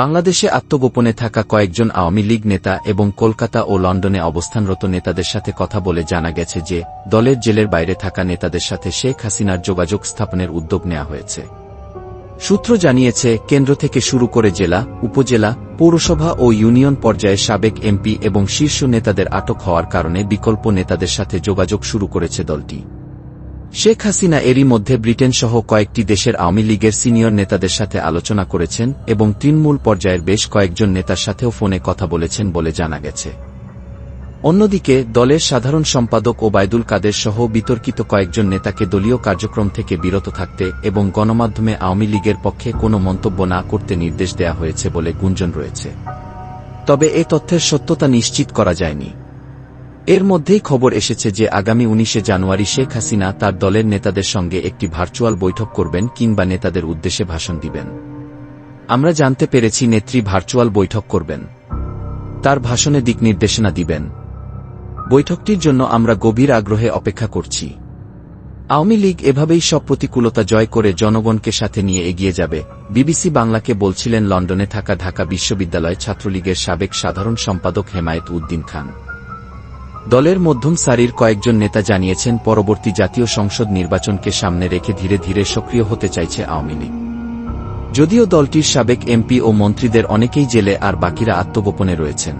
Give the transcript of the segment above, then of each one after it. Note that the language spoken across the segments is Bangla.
বাংলাদেশে আত্মগোপনে থাকা কয়েকজন আওয়ামী লীগ নেতা এবং কলকাতা ও লন্ডনে অবস্থানরত নেতাদের সাথে কথা বলে জানা গেছে যে, দলের জেলের বাইরে থাকা নেতাদের সাথে শেখ হাসিনার যোগাযোগ স্থাপনের উদ্যোগ নেওয়া হয়েছে। সূত্র জানিয়েছে, কেন্দ্র থেকে শুরু করে জেলা, উপজেলা, পৌরসভা ও ইউনিয়ন পর্যায়ে সাবেক এমপি এবং শীর্ষ নেতাদের আটক হওয়ার কারণে বিকল্প নেতাদের সাথে যোগাযোগ শুরু করেছে দলটি। শেখ হাসিনা এরই মধ্যে ব্রিটেন সহ কয়েকটি দেশের আওয়ামী লীগের সিনিয়র নেতাদের সাথে আলোচনা করেছেন এবং তৃণমূল পর্যায়ের বেশ কয়েকজন নেতার সাথেও ফোনে কথা বলেছেন বলে জানা গেছে। অন্যদিকে, দলের সাধারণ সম্পাদক ওবায়দুল কাদের সহ বিতর্কিত কয়েকজন নেতাকে দলীয় কার্যক্রম থেকে বিরত থাকতে এবং গণমাধ্যমে আওয়ামী লীগের পক্ষে কোনো মন্তব্য না করতে নির্দেশ দেয়া হয়েছে বলে গুঞ্জন রয়েছে। তবে এ তথ্যের সত্যতা নিশ্চিত করা যায়নি। এর মধ্যেই খবর এসেছে যে আগামী উনিশে জানুয়ারি শেখ হাসিনা তার দলের নেতাদের সঙ্গে একটি ভার্চুয়াল বৈঠক করবেন কিংবা নেতাদের উদ্দেশ্যে ভাষণ দিবেন। আমরা জানতে পেরেছি নেত্রী ভার্চুয়াল বৈঠক করবেন। তার ভাষণে দিক নির্দেশনা দিবেন। বৈঠকটির জন্য আমরা গভীর আগ্রহে অপেক্ষা করছি। আওয়ামী লীগ এভাবেই সব প্রতিকূলতা জয় করে জনগণকে সাথে নিয়ে এগিয়ে যাবে, বিবিসি বাংলাকে বলছিলেন লন্ডনে থাকা ঢাকা বিশ্ববিদ্যালয় ছাত্রলীগের সাবেক সাধারণ সম্পাদক হেমায়েত উদ্দিন খান। দলের মধ্যম সারির কয়েকজন নেতা জানিয়েছেন পরবর্তী জাতীয় সংসদ নির্বাচনকে সামনে রেখে ধীরে ধীরে সক্রিয় হতে চাইছে আওয়ামী লীগ। যদিও দলটির সাবেক এমপি ও মন্ত্রীদের অনেকেই জেলে আর বাকিরা আত্মগোপনে রয়েছেন।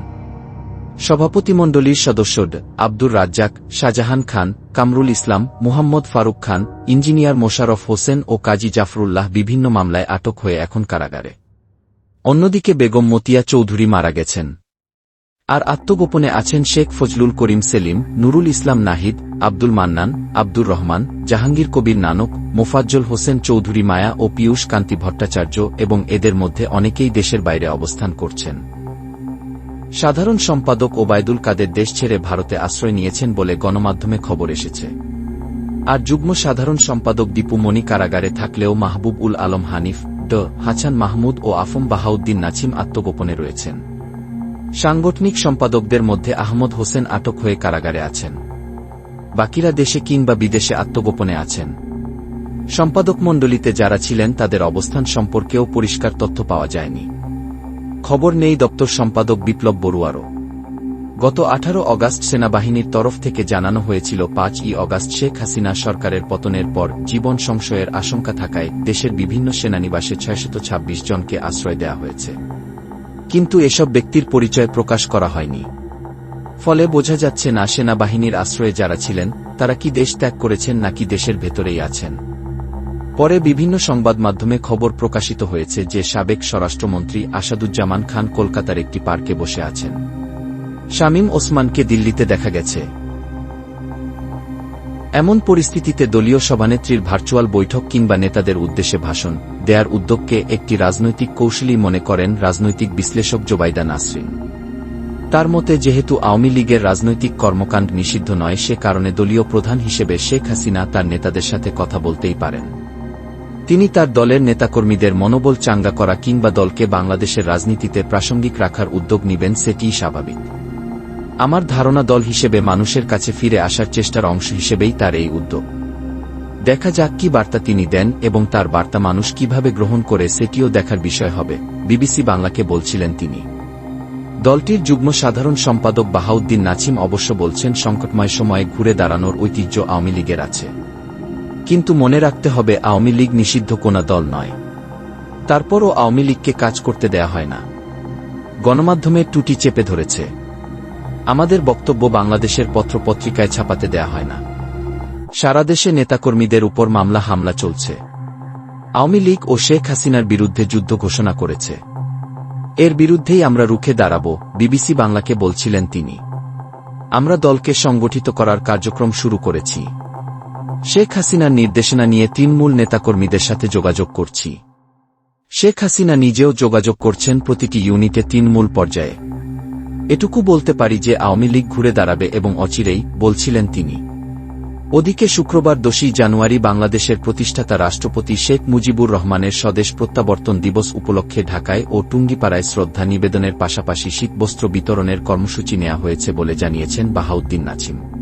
সভাপতিমণ্ডলীর সদস্য আব্দুর রাজ্জাক, শাহজাহান খান, কামরুল ইসলাম, মুহাম্মদ ফারুক খান, ইঞ্জিনিয়ার মোশারফ হোসেন ও কাজী জাফরুল্লাহ বিভিন্ন মামলায় আটক হয়ে এখন কারাগারে। অন্যদিকে বেগম মতিয়া চৌধুরী মারা গেছেন। আর আত্মগোপনে আছেন শেখ ফজলুল করিম সেলিম, নুরুল ইসলাম নাহিদ, আব্দুল মান্নান, আব্দুর রহমান, জাহাঙ্গীর কবির নানক, মোফাজ্জল হোসেন চৌধুরী মায়া ও পীয়ূষ কান্তি ভট্টাচার্য এবং এদের মধ্যে অনেকেই দেশের বাইরে অবস্থান করছেন। সাধারণ সম্পাদক ওবায়দুল কাদের দেশ ছেড়ে ভারতে আশ্রয় নিয়েছেন বলে গণমাধ্যমে খবর এসেছে। আর যুগ্ম সাধারণ সম্পাদক দীপু মনি কারাগারে থাকলেও মাহবুব উল আলম হানিফ, ড. হাছান মাহমুদ ও আফম বাহাউদ্দিন নাছিম আত্মগোপনে রয়েছেন। সাংগঠনিক সম্পাদকদের মধ্যে আহমদ হোসেন আটক হয়ে কারাগারে আছেন। বাকিরা দেশে কিংবা বিদেশে আত্মগোপনে আছেন। সম্পাদক মণ্ডলীতে যারা ছিলেন, তাদের অবস্থান সম্পর্কেও পরিষ্কার তথ্য পাওয়া যায়নি। খবর নেই দপ্তর সম্পাদক বিপ্লব বড়ুয়ারও। গত আঠারো অগাস্ট সেনাবাহিনীর তরফ থেকে জানানো হয়েছিল পাঁচ ই অগাস্ট শেখ হাসিনা সরকারের পতনের পর জীবন সংশয়ের আশঙ্কা থাকায় দেশের বিভিন্ন সেনানিবাসে ছয়শত জনকে আশ্রয় দেওয়া হয়েছে। কিন্তু এসব ব্যক্তির পরিচয় প্রকাশ করা হয়নি। ফলে বোঝা যাচ্ছে না সেনাবাহিনীর আশ্রয়ে যারা ছিলেন, তারা কি দেশ ত্যাগ করেছেন নাকি দেশের ভেতরেই আছেন। পরে বিভিন্ন সংবাদ মাধ্যমে খবর প্রকাশিত হয়েছে যে সাবেক স্বরাষ্ট্রমন্ত্রী আসাদুজ্জামান খান কলকাতার একটি পার্কে বসে আছেন। শামীম ওসমানকে দিল্লিতে দেখা গেছে। এমন পরিস্থিতিতে দলীয় সভানেত্রীর ভার্চুয়াল বৈঠক কিংবা নেতাদের উদ্দেশ্যে ভাষণ দেয়ার উদ্যোগকে একটি রাজনৈতিক কৌশলী মনে করেন রাজনৈতিক বিশ্লেষক জোবাইদা নাসরিন। তার মতে, যেহেতু আওয়ামী লীগের রাজনৈতিক কর্মকাণ্ড নিষিদ্ধ নয়, সে কারণে দলীয় প্রধান হিসেবে শেখ হাসিনা তার নেতাদের সাথে কথা বলতেই পারেন। তিনি তার দলের নেতাকর্মীদের মনোবল চাঙ্গা করা কিংবা দলকে বাংলাদেশের রাজনীতিতে প্রাসঙ্গিক রাখার উদ্যোগ নিবেন, সেটিই স্বাভাবিক। আমার ধারণা দল হিসেবে মানুষের কাছে ফিরে আসার চেষ্টার অংশ হিসেবেই তার এই উদ্যোগ। দেখা যাক কি বার্তা তিনি দেন এবং তার বার্তা মানুষ কীভাবে গ্রহণ করে সেটিও দেখার বিষয় হবে, বিবিসি বাংলাকে বলছিলেন তিনি। দলটির যুগ্ম সাধারণ সম্পাদক বাহাউদ্দিন নাছিম অবশ্য বলছেন, সংকটময় সময়ে ঘুরে দাঁড়ানোর ঐতিহ্য আওয়ামী লীগের আছে। কিন্তু মনে রাখতে হবে, আওয়ামী লীগ নিষিদ্ধ কোনা দল নয়। তারপরও আওয়ামী লীগকে কাজ করতে দেয়া হয় না। গণমাধ্যমে টুটি চেপে ধরেছে। আমাদের বক্তব্য বাংলাদেশের পত্রপত্রিকায় ছাপাতে দেয়া হয় না। সারা দেশে নেতাকর্মীদের উপর মামলা হামলা চলছে। আওয়ামী লীগ ও শেখ হাসিনার বিরুদ্ধে যুদ্ধ ঘোষণা করেছে। এর বিরুদ্ধেই আমরা রুখে দাঁড়াব, বিবিসি বাংলাকে বলছিলেন তিনি। আমরা দলকে সংগঠিত করার কার্যক্রম শুরু করেছি। শেখ হাসিনার নির্দেশনা নিয়ে তৃণমূল নেতাকর্মীদের সাথে যোগাযোগ করছি। শেখ হাসিনা নিজেও যোগাযোগ করছেন প্রতিটি ইউনিটে তৃণমূল পর্যায়ে। এটুকু বলতে পারি যে আওয়ামী লীগ ঘুরে দাঁড়াবে এবং অচিরেই, বলছিলেন তিনি। ওদিকে শুক্রবার দোষী জানুয়ারি বাংলাদেশের প্রতিষ্ঠাতা রাষ্ট্রপতি শেখ মুজিবুর রহমানের স্বদেশ প্রত্যাবর্তন দিবস উপলক্ষে ঢাকায় ও টুঙ্গিপাড়ায় শ্রদ্ধা নিবেদনের পাশাপাশি শীতবস্ত্র বিতরণের কর্মসূচি নেওয়া হয়েছে বলে জানিয়েছেন বাহাউদ্দিন নাছিম।